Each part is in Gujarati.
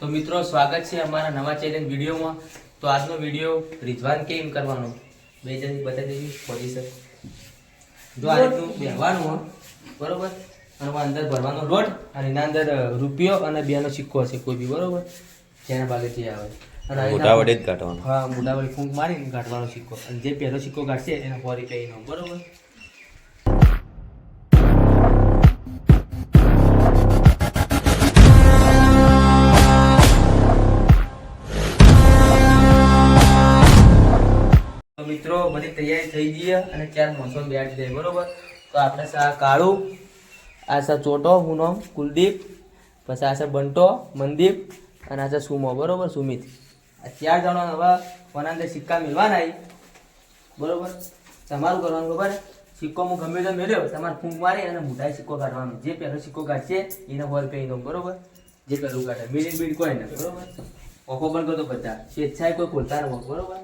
તો મિત્રો સ્વાગત છે અમારા નવા ચેલેન્જ વિડીયોમાં. તો આજનો વીડિયો રિઝવાન કેમ કરવાનો? બે જણ બતાવી દઈશું પોઝિશન જો. આ રીતનું બેહવાનું હોય બરોબર? અને અંદર ભરવાનો લોટ અને એના અંદર રૂપિયો અને બેનો સિક્કો હશે કોઈ બી બરોબર? જેના ભાગેથી આવે. અને મોટા વડે જ કાઢવાનો હા મોટા વડે ફૂંક મારીને કાઢવાનો સિક્કો. અને જે પહેલો સિક્કો કાઢશે એને ફોરી ઇનામ બરોબર? મિત્રો, બધી તૈયારી થઈ ગઈ અને ચાર મોસમ બેઠી જાય બરોબર? તો આપણે સા કાળું, આ સા ચોટો, હું નામ કુલદીપ, પછી આ બંટો, મનદીપ, અને આ સુમો, બરોબર? સુમિત. આ ચાર જણો હવે કોના સિક્કા મેળવાના. બરોબર? તમારું કરવાનું ખબર સિક્કો હું ગમે તો મેળ્યો તમારે ફૂંક મારી અને મોટા સિક્કો કાઢવાનો. જે પહેલો સિક્કો કાઢશે, એને હોલ પે બરોબર? જે પહેલું કાઢે મિલિંગ બીડ કોઈ ને બરોબર? ઓખો પણ કરતો બધા. સ્વેચ્છાએ કોઈ ખોલતા ન બરોબર?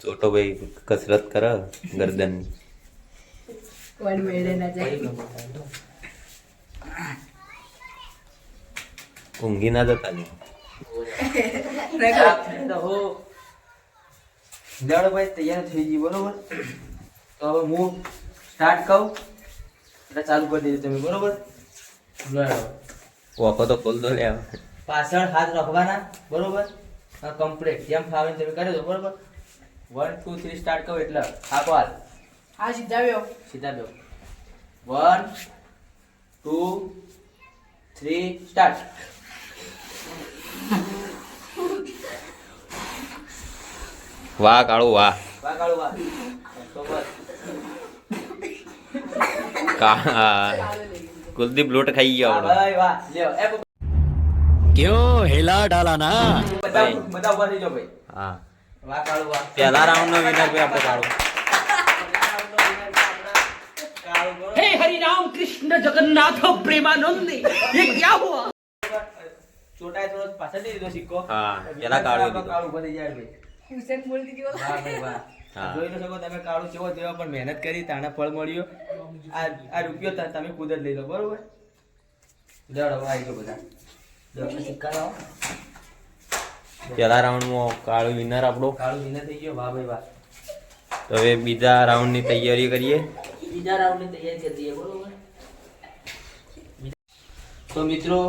છોટો ભાઈ કસરત કર ગરદન. કોણ મેળે ના જાય? ઊંઘી ના જતા ને. ભાઈ તૈયાર થઈ ગઈ બરોબર? તો હવે હું સ્ટાર્ટ કહું એટલે ચાલુ કરી દેજો તમે બરોબર? વખો તો ખોલ દો લે પાછળ હાથ રાખવાના બરોબર? કમ્પ્લીટ જેમ ફાવે તમે કરી દો બરોબર? વન ટુ થ્રી સ્ટાર્ટ કરો એટલે. થાકો હાલ હા સીધા બેહો સીધા બેહો વન ટુ થ્રી સ્ટાર્ટ વાહ. કાળું વાહ. વાહ કુલદીપ લોટ ખાઈ ગયો આપણો. કેવો હેલા ડાલા ના? બધા ઊભા થઈ જાઓ ભાઈ. હા. પહેલા રાઉન્ડ નો વિનર ભાઈ આપણો કાળું हे हरि राम कृष्ण जगन्नाथ प्रेमानंद ये क्या हुआ ચોટાઈ થોડો પાછળ દઈ દીધો સિક્કો હા, પેલા કાળું દીધો. કાળું ઉભા થઈ જાય ભાઈ હુસેન બોલી દીધી બોલો. વાહ ભાઈ વાહ હા. જોઈ તો શકો તમે કાળું કેવો તેવા પણ મહેનત કરી તાણે ફળ મળ્યું આ આ રૂપિયો ત- તમે કુદરત લઈ લો બરોબર લેવડો આવી ગયો બધા લો, આ સિક્કા લાવો પહેલા રાઉન્ડમાં કાળું વિનર આપણો. કાળો વિનર થઈ ગયો. વાહ ભાઈ વાહ. તો હવે બીજા રાઉન્ડની તૈયારી કરીએ. બીજા રાઉન્ડની તૈયારી કરી બરોબર? તો મિત્રો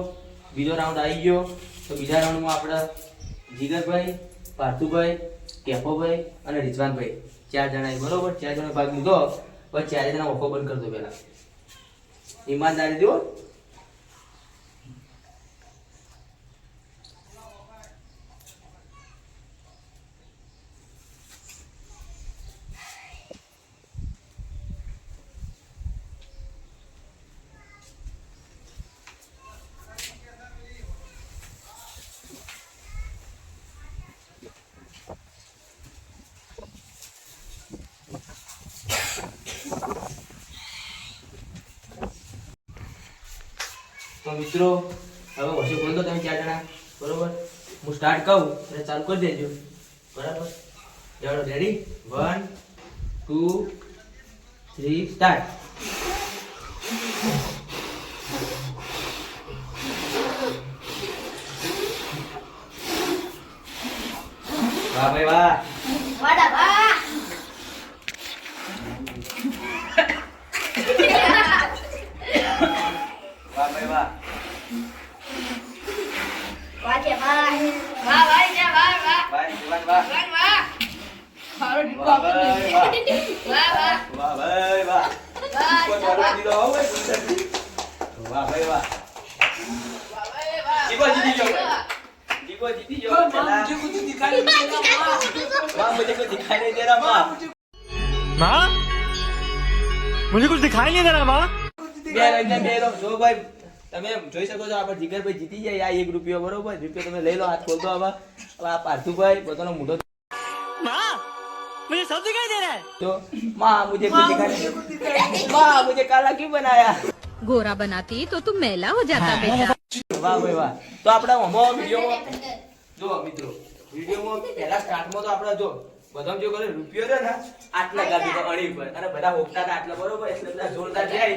બીજો રાઉન્ડ આવી ગયો. તો બીજા રાઉન્ડમાં આપણે જીગરભાઈ પાર્થુભાઈ કેફોભાઈ અને રિજવાનભાઈ ચાર જણા બરોબર? ચાર જણા ભાગ મૂકો. પછી ચારે જણા ઓફો બંધ કરતો પહેલા. ઈમાનદારી દો મિત્રો, હવે વચ્ચે બોલ દો તમે ચાર જણા. બરોબર? હું સ્ટાર્ટ કહું એટલે ચાલુ કરી દેજો. બરાબર? ચાલો ready one two three start વાહ ભાઈ વાહ વાહ છે વાહ. વાહ ભાઈ છે વાહ વાહ. વાહ જીવન વાહ વાહ વાહ. મારો ડીકો વાહ આપો ને. ભાઈ વાહ વાહ વાહ. વાહ ભાઈ વાહ વાહ કોઈ છે વાહ. બોલવા દીધો હોવ ભાઈ સુંદરજી. વાહ ભાઈ વાહ વાહ ભાઈ વાહ. જીગો જીતી ગયો ભાઈ. જીગો જીતી ગયો પેલા. वाह मुझे कुछ दिखाई नहीं दे रहा माँ माँ मुझे कुछ दिखाई नहीं दे रहा माँ બે રંજન બે રહો. જો ભાઈ તમે જોઈ શકો છો આપણે જીગરભાઈ જીતી જાય આ એક રૂપિયો બરોબર રૂપિયો તમે લઈ લો હાથ ખોલતો હવે હવે આ પાર્થુભાઈ પોતાનો મોઢો माँ मुझे तो माँ मुझे कुछ दिखाने माँ मुझे काला क्यों बनाया गोरा बनाती तो तुम मैला हो जाता बेटा વાહ ભાઈ વાહ તો આપણે આમાં વિડીયોમાં જો મિત્રો વિડીયોમાં પહેલા સ્ટાર્ટમાં તો આપણે જો બધા જો કરે રૂપિયો છે ને આટલા ગાડી તો અણી પર અને બધા હોકતા હતા આટલા બરોબર એટલે બધા જોરદાર જાય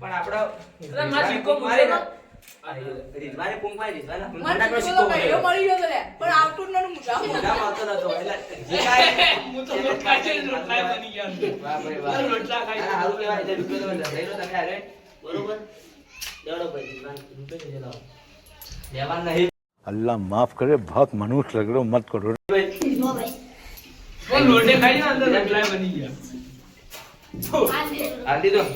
પણ આપણે મારે સિક્કો મારે ને મૂકેલો. રીઝવાને પૂંક મારી રીઝવાને મને ફટાકડો સિક્કો સિક્કો મળ્યો મળ્યો મળી ગયો તો લે. પણ આવતું જ નહોતું મોઢામાં. મોઢામાં આવતો નતો એટલે જે કાંઈ- હું તો રોટલા છે રોટલા બની ગયા વાહ ભાઈ વાહ. રોટલા ખાઈ આ હારું કહેવાય એટલે રૂપિયો તમે લઈ લો તમે હારે. બરોબર દેવડો ભાઈ રીઝવાન રૂપિયો છે લાવો. લેવાના નહીં अल्लाह माफ करे बहुत मनुष्य लग रहे हो मत करो ખાઈ ને અંદર બની ગયા.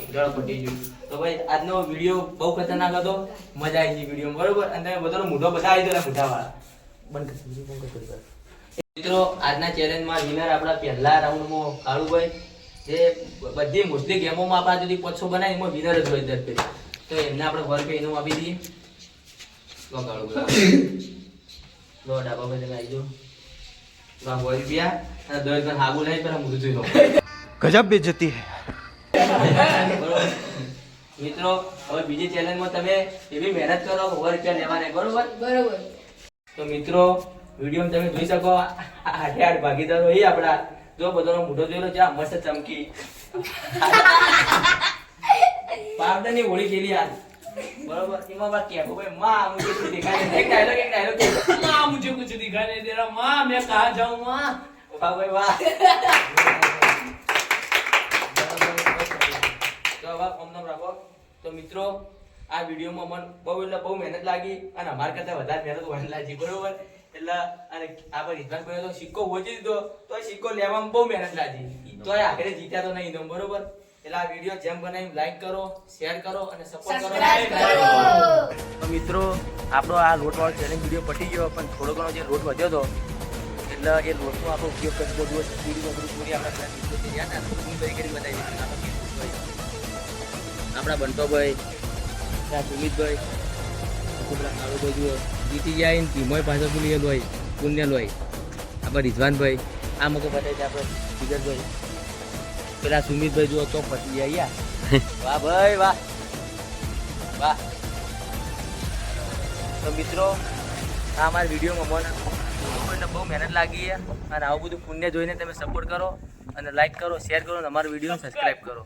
જળ પટી ગયું. તો ભાઈ આજનો વીડિયો બહુ ખતરનાક હતો. મજા આવી ગઈ વીડિયો બરોબર? અને તમે બધાનો મોઢો બધા આવી ગયો મોઢા વાળા બંધ કર, બંધ કર, મિત્રો આજના ચેલેન્જમાં વિનર આપણા પહેલા રાઉન્ડમાં કાળુભાઈ જે બધી મોસ્ટલી ગેમોમાં આપણા સુધી પછો બનાવી એમાં વિનર જ હોય દર તો એમને આપણે વર્ક એનું આપી દઈએ. લો કાળુભાઈ. લો ડાબા ભાઈ તમે આવી જાઓ. લો સો રૂપિયા ગજબ બેજતી મિત્રો હવે બીજી ચેનલમાં તમે એવી મહેનત કરો સો રૂપિયા લેવાના બરોબર બરોબર તો મિત્રો વીડિયો તમે જોઈ શકો આઠે આઠ ભાગીદારો એ આપડા જો બધાનો મોઢો જોયેલો જ્યાં મસ્ત ચમકી. પારદાની હોળી ખેલી આજ. બરોબર? એમાં બાદ કહેવો ભાઈ માં મુજે કુછ દિખાઈ દે એક ડાયલોગ એક ડાયલોગ માં મુજે કુછ દિખાઈ દે માં મેં કહા જાઉં માં. વાહ ભાઈ વાહ તો હવે ફોર્મ નામ રાખો તો મિત્રો આ વિડીયોમાં મને બહુ એટલે બહુ મહેનત લાગી અને અમારા કરતા વધારે મહેનત વન લાગી બરોબર એટલે અને આપણે રિઝવાન ભાઈ તો સિક્કો પહોંચી દીધો તો સિક્કો લેવામાં બહુ મહેનત લાગી તો આખરે જીત્યા તો નહીં બરોબર એટલે આ વીડિયો જેમ બનાવી લાઈક કરો શેર કરો અને સપોર્ટ કરો તો મિત્રો આપણો આ રોટ વાળો ચેલેન્જ વીડિયો પટી ગયો, પણ થોડો ઘણો જે રોટ વધ્યો હતો એટલે એ લોટનો આપણે ઉપયોગ કરી બધું દિવસ પૂરી નોકરી પૂરી આપણા બધા હતા હું કરી કરી બતાવી દીધું ભાઈ આપણા બંટોભાઈ ત્યાં સુમિતભાઈ પેલા કાળુભાઈ જુઓ જીતી જાય ને ધીમોય પાછો પેલી એ લોય પુણ્ય લોય આપણે રિઝવાનભાઈ આ મોકો બતાવી છે આપણે જીગરભાઈ. પેલા સુમિતભાઈ જુઓ તો પતી જાય યાર. વાહ ભાઈ વાહ. વાહ. તો મિત્રો આ અમારા વિડીયોમાં મને મને બહુ મહેનત લાગી છે. અને આવું બધું પુણ્ય જોઈને તમે સપોર્ટ કરો અને લાઈક કરો શેર કરો અને અમારા વિડીયોને સબસ્ક્રાઈબ કરો.